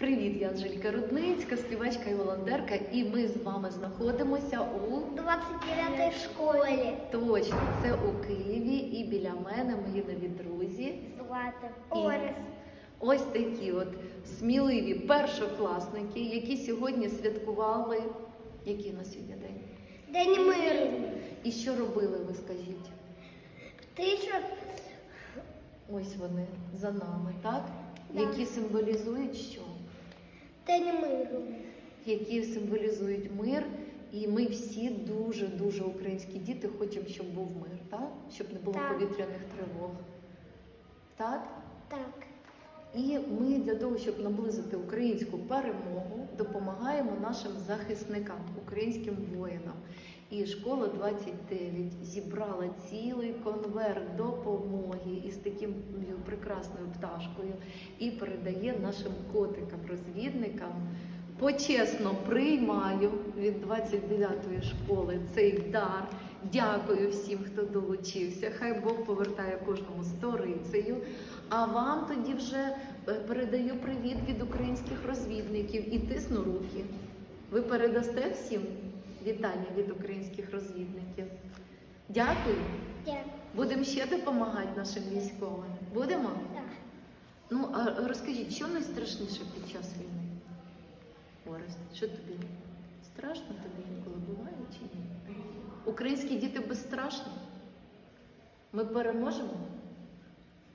Привіт, я Анжелька Рудницька, співачка і волонтерка, і ми з вами знаходимося у 29 школі. точно це у Києві. І біля мене мої нові друзі. Злата. Орес. Ось такі от сміливі першокласники, які сьогодні святкували. Який на сьогодні день? День миру. І що робили, ви скажіть? Тиша. Ось вони за нами, так? Да. Які символізують що? День миру. які символізують мир. І ми всі дуже дуже українські діти хочемо, щоб був мир, так? щоб не було Так. повітряних тривог. Так? І ми для того, щоб наблизити українську перемогу, допомагаємо нашим захисникам, українським воїнам. І школа 29 зібрала цілий конверт допомоги із таким ну, прекрасною пташкою і передає нашим котикам-розвідникам. Почесно приймаю від 29-ї школи цей дар. Дякую всім, хто долучився. Хай Бог повертає кожному сторицею. А вам тоді вже е, передаю привіт від українських розвідників і тисну руки. Ви передасте всім вітання від українських розвідників. Дякую. Дякую. Будемо ще допомагати нашим військовим. Будемо? Так. Ну, а розкажіть, що найстрашніше під час війни? Орест, що тобі? Страшно тобі інколи буває чи ні? Українські діти безстрашні? Ми переможемо?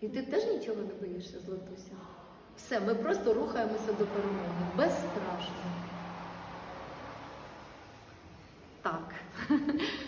І ти теж нічого не боїшся, Златуся? Все, ми просто рухаємося до перемоги. Безстрашно. Так.